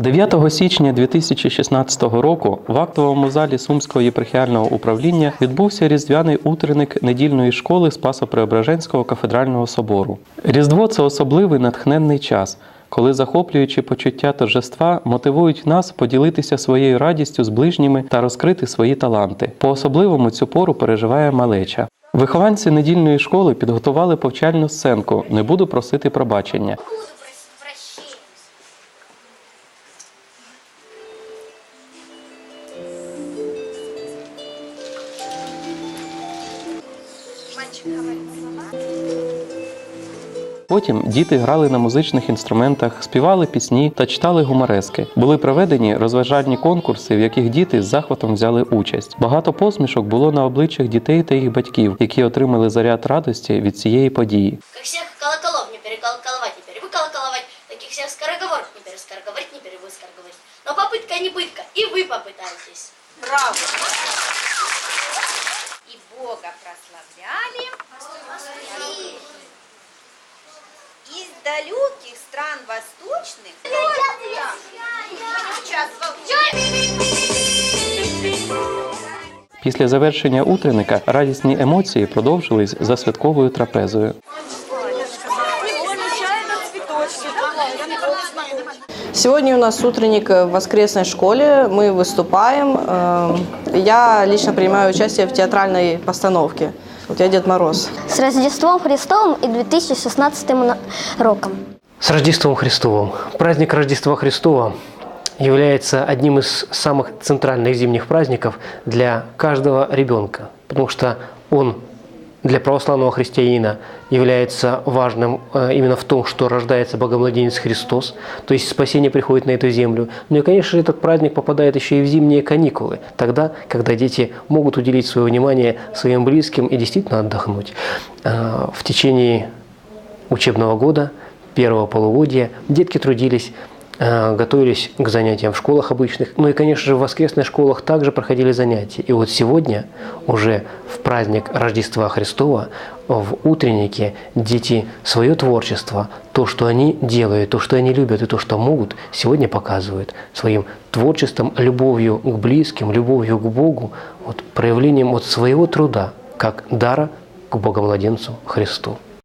9 січня 2016 року в актовому залі Сумського єпархіального управління відбувся різдвяний утренник недільної школи Спасо-Преображенського кафедрального собору. Різдво це особливий натхненний час, коли захоплюючі почуття торжества мотивують нас поділитися своєю радістю з ближніми та розкрити свої таланти. По особливому цю пору переживає малеча. Вихованці недільної школи підготували повчальну сценку. Не буду просити пробачення. Потім діти грали на музичних інструментах, співали пісні та читали гуморески. Були проведені розважальні конкурси, в яких діти з захватом взяли участь. Багато посмішок було на обличчях дітей та їх батьків, які отримали заряд радості від цієї події. Как всех колоколов не переколоколовать, не перевыколоколовать, таких всех скороговорок не перескороговорить, не перевыскороговорить. Но попытка не пытка, и вы попытаетесь. Браво! Прославляли из далеких стран восточных. Після завершення утренника радісні емоції продовжились за святковою трапезою. Сегодня у нас утренник в воскресной школе. Мы выступаем. Э, Я лично принимаю участие в театральной постановке. Вот я Дед Мороз. З Рождеством Христовим і 2016 на- роком. С Рождеством Христовым. Праздник Рождества Христова является одним из самых центральных зимних праздников для каждого ребенка, потому что он для православного христианина является важным э, именно в том, что рождается Богомладенец Христос, то есть спасение приходит на эту землю. Ну и, конечно же, этот праздник попадает еще и в зимние каникулы, тогда, когда дети могут уделить свое внимание своим близким и действительно отдохнуть. Э, В течение учебного года, первого полугодия, детки трудились, готовились к занятиям в школах обычных. Ну и, конечно же, в воскресных школах также проходили занятия. И вот сегодня, уже в праздник Рождества Христова, в утреннике дети свое творчество, то, что они делают, то, что они любят и то, что могут, сегодня показывают своим творчеством, любовью к близким, любовью к Богу, вот, проявлением от своего труда, как дара к Богомладенцу Христу.